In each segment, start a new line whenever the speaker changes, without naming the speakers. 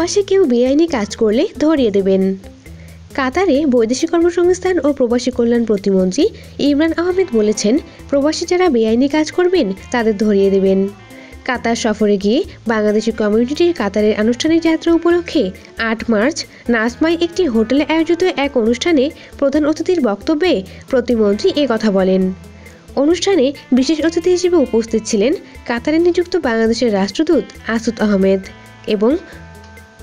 প্রবাসী কেউ বেআইনি কাজ করলে ধরিয়ে দেবেন কাতারে বৈদেশিক কর্মসংস্থান ও প্রবাসী কল্যাণ প্রতিমন্ত্রী ইমরান আহমেদ বলেছেন প্রবাসী যারা বেআইনি কাজ করবেন তাদের ধরিয়ে দেবেন কাতার সফরে গিয়ে বাংলাদেশি কমিউনিটির কাতারের আনুষ্ঠানিক যাত্রা উপলক্ষে আট মার্চ নাসমায় একটি হোটেলে আয়োজিত এক অনুষ্ঠানে প্রধান অতিথির বক্তব্যে প্রতিমন্ত্রী এ কথা বলেন অনুষ্ঠানে বিশেষ অতিথি হিসেবে উপস্থিত ছিলেন কাতারে নিযুক্ত বাংলাদেশের রাষ্ট্রদূত আসুদ আহমেদ এবং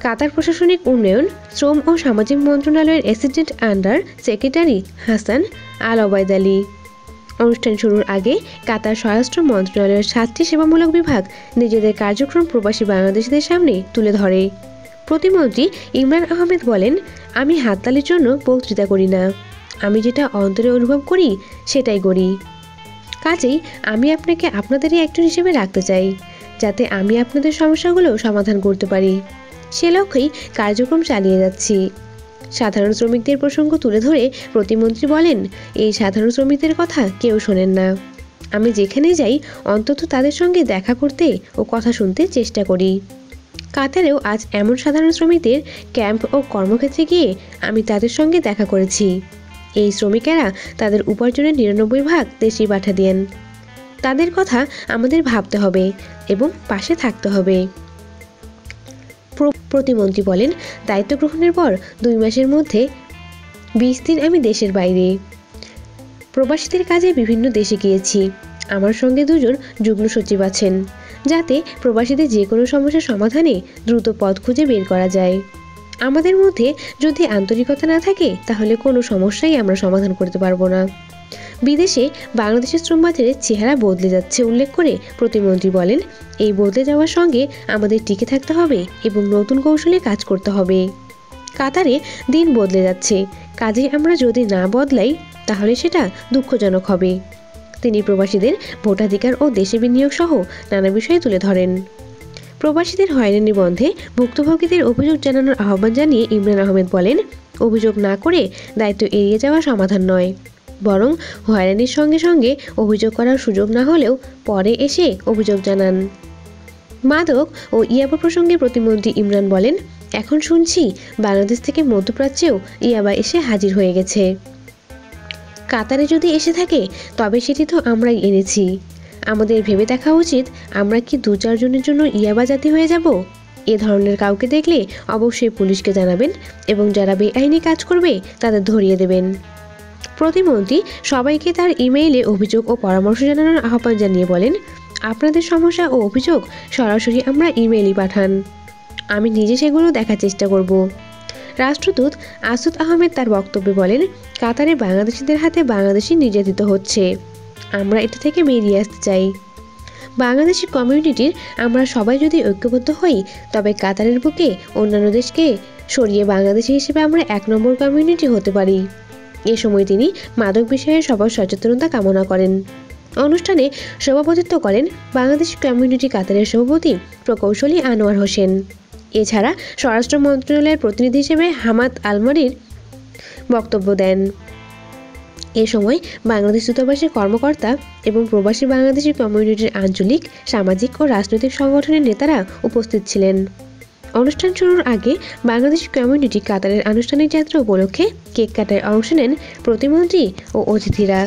কাতার প্রশাসনিক উন্নয়ন শ্রম ও সামাজিক মন্ত্রণালয়ের assistant under secretary Hasan Al Obaid Ali অনুষ্ঠান শুরুর আগে কাতার স্বরাষ্ট্র মন্ত্রণালয়ের সাতটি সেবামূলক বিভাগ নিজেদের কার্যক্রম প্রবাসী বাংলাদেশিদের সামনে তুলে ধরে প্রতিমন্ত্রী ইমরান আহমেদ বলেন আমি হাততালির জন্য বক্তৃতা করি না আমি যেটা অন্তরে অনুভব করি সেটাই করি কাজেই আমি আপনাকে আপনাদেরই একজন হিসেবে রাখতে চাই যাতে আমি আপনাদের সমস্যাগুলো সমাধান করতে পারি সে লক্ষ্যেই কার্যক্রম চালিয়ে যাচ্ছি সাধারণ শ্রমিকদের প্রসঙ্গ তুলে ধরে প্রতিমন্ত্রী বলেন এই সাধারণ শ্রমিকদের কথা কেউ শোনেন না আমি যেখানে যাই অন্তত তাদের সঙ্গে দেখা করতে ও কথা শুনতে চেষ্টা করি কাতারেও আজ এমন সাধারণ শ্রমিকদের ক্যাম্প ও কর্মক্ষেত্রে গিয়ে আমি তাদের সঙ্গে দেখা করেছি এই শ্রমিকেরা তাদের উপার্জনের নিরানব্বই ভাগ দেশেই পাঠা দেন তাদের কথা আমাদের ভাবতে হবে এবং পাশে থাকতে হবে প্রতিমন্ত্রী বলেন দায়িত্ব গ্রহণের পর দুই মাসের মধ্যে বিশ দিন আমি দেশের বাইরে প্রবাসীদের কাজে বিভিন্ন দেশে গিয়েছি আমার সঙ্গে দুজন যুগ্ম সচিব আছেন যাতে প্রবাসীদের যে কোনো সমস্যার সমাধানে দ্রুত পথ খুঁজে বের করা যায় আমাদের মধ্যে যদি আন্তরিকতা না থাকে তাহলে কোনো সমস্যাই আমরা সমাধান করতে পারবো না বিদেশে বাংলাদেশের শ্রম বাজারে চেহারা বদলে যাচ্ছে উল্লেখ করে প্রতিমন্ত্রী বলেন এই বদলে যাওয়ার সঙ্গে আমাদের টিকে থাকতে হবে এবং নতুন কৌশলে কাজ করতে হবে কাতারে দিন বদলে যাচ্ছে কাজে আমরা যদি না বদলাই তাহলে সেটা দুঃখজনক হবে তিনি প্রবাসীদের ভোটাধিকার ও দেশে বিনিয়োগ সহ নানা বিষয়ে তুলে ধরেন প্রবাসীদের হয়রানি বন্ধে ভুক্তভোগীদের অভিযোগ জানানোর আহ্বান জানিয়ে ইমরান আহমেদ বলেন অভিযোগ না করে দায়িত্ব এড়িয়ে যাওয়া সমাধান নয় বরং হয়রানির সঙ্গে সঙ্গে অভিযোগ করার সুযোগ না হলেও পরে এসে অভিযোগ জানান মাদক ও ইয়াবা প্রসঙ্গে প্রতিমন্ত্রী ইমরান বলেন এখন শুনছি বাংলাদেশ থেকে মধ্যপ্রাচ্যেও ইয়াবা এসে হাজির হয়ে গেছে কাতারে যদি এসে থাকে তবে সেটি তো আমরাই এনেছি আমাদের ভেবে দেখা উচিত আমরা কি দু চারজনের জন্য ইয়াবা জাতি হয়ে যাব এ ধরনের কাউকে দেখলে অবশ্যই পুলিশকে জানাবেন এবং যারা বেআইনি কাজ করবে তাদের ধরিয়ে দেবেন প্রতিমন্ত্রী সবাইকে তার ইমেইলে অভিযোগ ও পরামর্শ জানানোর আহ্বান জানিয়ে বলেন আপনাদের সমস্যা ও অভিযোগ সরাসরি আমরা ইমেইলই পাঠান আমি নিজে সেগুলো দেখার চেষ্টা করব রাষ্ট্রদূত আসুদ আহমেদ তার বক্তব্যে বলেন কাতারে বাংলাদেশিদের হাতে বাংলাদেশি নির্যাতিত হচ্ছে আমরা এটা থেকে বেরিয়ে আসতে চাই বাংলাদেশি কমিউনিটির আমরা সবাই যদি ঐক্যবদ্ধ হই তবে কাতারের বুকে অন্যান্য দেশকে সরিয়ে বাংলাদেশি হিসেবে আমরা এক নম্বর কমিউনিটি হতে পারি এ সময় তিনি মাদক বিষয়ে সবার সচেতনতা কামনা করেন অনুষ্ঠানে সভাপতিত্ব করেন বাংলাদেশ কমিউনিটি কাতারের সভাপতি প্রকৌশলী আনোয়ার হোসেন এছাড়া স্বরাষ্ট্র মন্ত্রণালয়ের প্রতিনিধি হিসেবে হামাদ আলমারির বক্তব্য দেন এ সময় বাংলাদেশ দূতাবাসের কর্মকর্তা এবং প্রবাসী বাংলাদেশি কমিউনিটির আঞ্চলিক সামাজিক ও রাজনৈতিক সংগঠনের নেতারা উপস্থিত ছিলেন অনুষ্ঠান শুরুর আগে বাংলাদেশ কমিউনিটি কাতারের আনুষ্ঠানিক যাত্রা উপলক্ষে কেক কাটায় অংশ নেন প্রতিমন্ত্রী ও অতিথিরা